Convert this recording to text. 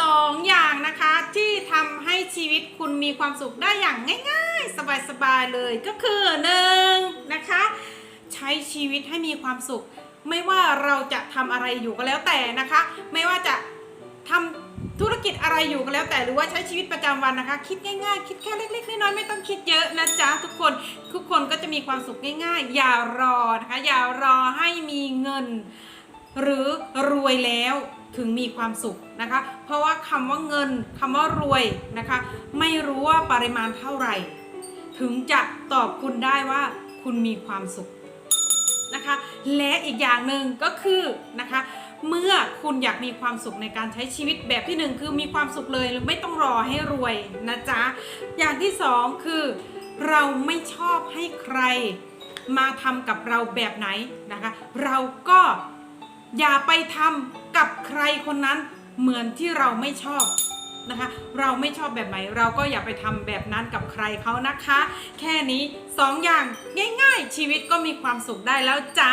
สองอย่างนะคะที่ทำให้ชีวิตคุณมีความสุขได้อย่างง่าย ๆ สบายๆเลยก็คือหนึ่งนะคะ ใช้ชีวิตให้มีความสุข ไม่ว่าเราจะทำอะไรอยู่ก็แล้วแต่นะคะ ไม่ว่าจะทำธุรกิจอะไรอยู่ก็แล้วแต่หรือว่าใช้ชีวิตประจำวันนะคะ คิดง่ายๆ คิดแค่เล็กๆน้อยๆไม่ต้องคิดเยอะนะจ๊ะทุกคนทุกคนก็จะมีความสุขง่าย ๆ อย่ารอนะคะอย่ารอให้มีเงิน หรือรวยแล้ว ถึงมีความสุขนะคะ เพราะว่าคำว่าเงินคำว่ารวยนะคะ ไม่รู้ว่าปริมาณเท่าไหร่ ถึงจะตอบคุณได้ว่าคุณมีความสุขนะคะ และอีกอย่างหนึ่งก็คือนะคะเมื่อคุณอยากมีความสุขในการใช้ชีวิตแบบที่หนึ่งคือมีความสุขเลยไม่ต้องรอให้รวยนะจ๊ะ อย่างที่สองคือ เราไม่ชอบให้ใครมาทำกับเราแบบไหนนะคะ เราก็อย่าไปทำ กับใครคนนั้นเหมือนที่เราไม่ชอบนะคะ เราไม่ชอบแบบไหนเราก็อย่าไปทำแบบนั้นกับใครเขานะคะ แค่นี้สองอย่างง่าย ๆ ชีวิตก็มีความสุขได้แล้วจ้า